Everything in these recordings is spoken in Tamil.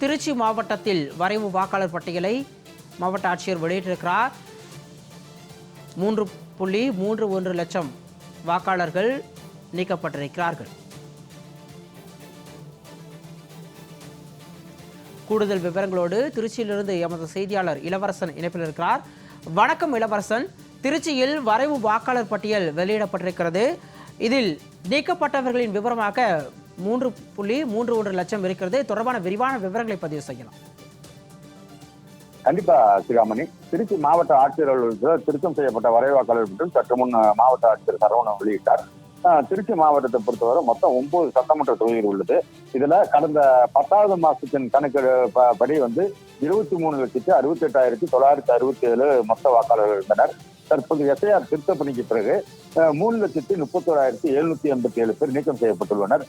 திருச்சி மாவட்டத்தில் வரைவு வாக்காளர் பட்டியலை மாவட்ட ஆட்சியர் வெளியிட்டிருக்கிறார். மூன்று புள்ளி மூன்று ஒன்று லட்சம் வாக்காளர்கள் நீக்கப்பட்டிருக்கிறார்கள். கூடுதல் விவரங்களோடு திருச்சியிலிருந்து எமது செய்தியாளர் இளவரசன் இணைப்பில் இருக்கிறார். வணக்கம் இளவரசன். திருச்சியில் வரைவு வாக்காளர் பட்டியல் வெளியிடப்பட்டிருக்கிறது. இதில் நீக்கப்பட்டவர்களின் விவரமாக மூன்று புள்ளி மூன்று ஒன்று லட்சம் இருக்கிறது. தொடர்பான விரிவான விவரங்களை பதிவு செய்யலாம். கண்டிப்பா சிகாமணி. திருச்சி மாவட்ட ஆட்சியர் அலுவலகத்தில் திருத்தம் செய்யப்பட்ட வரைவாக்காளர் மற்றும் சற்று முன் மாவட்ட ஆட்சியர் சரவணன் வெளியிட்டார். திருச்சி மாவட்டத்தை பொறுத்தவரை மொத்தம் ஒன்பது சட்டமன்ற தொகுதிகள் உள்ளது. இதுல கடந்த பத்தாவது மாசத்தின் கணக்கு ப- படி வந்து இருபத்தி மூணு லட்சத்தி அறுபத்தி எட்டாயிரத்தி தொள்ளாயிரத்தி அறுபத்தி ஏழு மொத்த வாக்காளர்கள் இருந்தனர். தற்போது எஸ்ஐஆர் திருத்த பணிக்கு பிறகு மூணு லட்சத்தி முப்பத்தோராயிரத்தி எழுநூத்தி எண்பத்தி ஏழு பேர் நீக்கம் செய்யப்பட்டுள்ளனர்.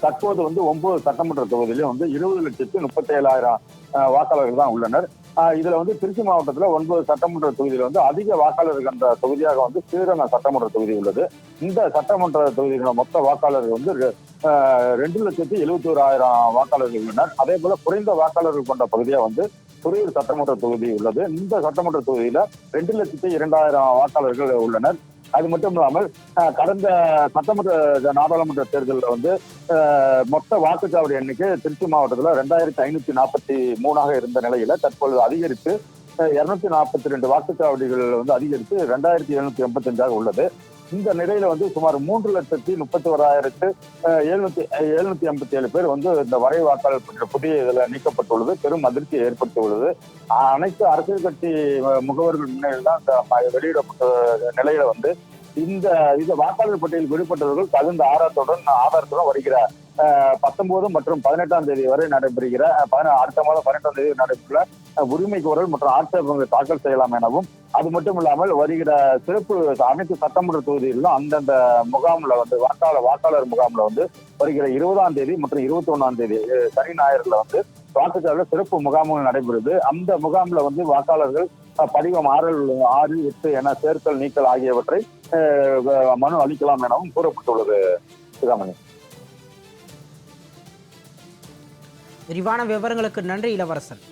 தற்போது வந்து ஒன்பது சட்டமன்ற தொகுதியிலும் வந்து இருபது லட்சத்து முப்பத்தி ஏழாயிரம் வாக்காளர்கள் தான் உள்ளனர். இதுல வந்து திருச்சி மாவட்டத்துல ஒன்பது சட்டமன்ற தொகுதியில வந்து அதிக வாக்காளர்கள் என்ற தொகுதியாக வந்து ஸ்ரீரங்கம் சட்டமன்ற தொகுதி உள்ளது. இந்த சட்டமன்ற தொகுதிகளோட மொத்த வாக்காளர்கள் வந்து ரெ- ரெண்டு லட்சத்தி எழுபத்தி ஓராயிரம் வாக்காளர்கள் உள்ளனர். அதே போல குறைந்த வாக்காளர்கள் கொண்ட பகுதியா வந்து துறையூர் சட்டமன்ற தொகுதி உள்ளது. இந்த சட்டமன்ற தொகுதியில ரெண்டு லட்சத்தி இரண்டாயிரம் வாக்காளர்கள் உள்ளனர். அது மட்டும் இல்லாமல் கடந்த சட்டமன்ற நாடாளுமன்ற தேர்தலில் வந்து மொத்த வாக்குச்சாவடி எண்ணிக்கை திருச்சி மாவட்டத்தில் ரெண்டாயிரத்தி ஐநூத்தி நாற்பத்தி மூணாக இருந்த நிலையில தற்பொழுது அதிகரித்து இருநூத்தி நாற்பத்தி ரெண்டு வாக்குச்சாவடிகள் வந்து அதிகரித்து ரெண்டாயிரத்தி எழுநூத்தி எண்பத்தி அஞ்சாக உள்ளது. இந்த நிலையில வந்து சுமார் மூன்று லட்சத்தி முப்பத்தி ஓராயிரத்து எழுநூத்தி எழுநூத்தி ஐம்பத்தி ஏழு பேர் வந்து இந்த வரை வாக்காளர் புதிய இதுல நீக்கப்பட்டுள்ளது. பெரும் அதிர்ச்சியை ஏற்படுத்தியுள்ளது. அனைத்து அரசியல் கட்சி முகவர்கள் முன்னிலையில் தான் இந்த வெளியிடப்பட்ட நிலையில வந்து இந்த இந்த வாக்காளர் பட்டியல் விடுபட்டவர்கள் தகுந்த ஆதாரத்துடன் ஆதாரத்துடன் வருகிற பத்தொன்பது மற்றும் பதினெட்டாம் தேதி வரை நடைபெறுகிற பதின- அடுத்த மாதம் பதினெட்டாம் தேதி நடைபெறுகிற உரிமை கோரல் மற்றும் ஆட்சேபங்களை தாக்கல் செய்யலாம் எனவும் அது மட்டும் இல்லாமல் வருகிற சிறப்பு அனைத்து சட்டமன்ற தொகுதிகளிலும் அந்தந்த முகாம்ல வந்து வாக்காளர் வாக்காளர் முகாம்ல வந்து வருகிற இருபதாம் தேதி மற்றும் இருபத்தி ஒண்ணாம் தேதி சனி ஞாயிறுல வந்து வாக்குச்சாவடியில் சிறப்பு முகாம்கள் நடைபெறுது. அந்த முகாம்ல வந்து வாக்காளர்கள் படிவம் ஆறு ஆறு எட்டு என சேர்த்தல் நீக்கல் ஆகியவற்றை அஹ், மனு அளிக்கலாம் எனவும் கூறப்பட்டுள்ளது சிகாமணி. விரிவான விவரங்களுக்கு நன்றி இளவரசன்.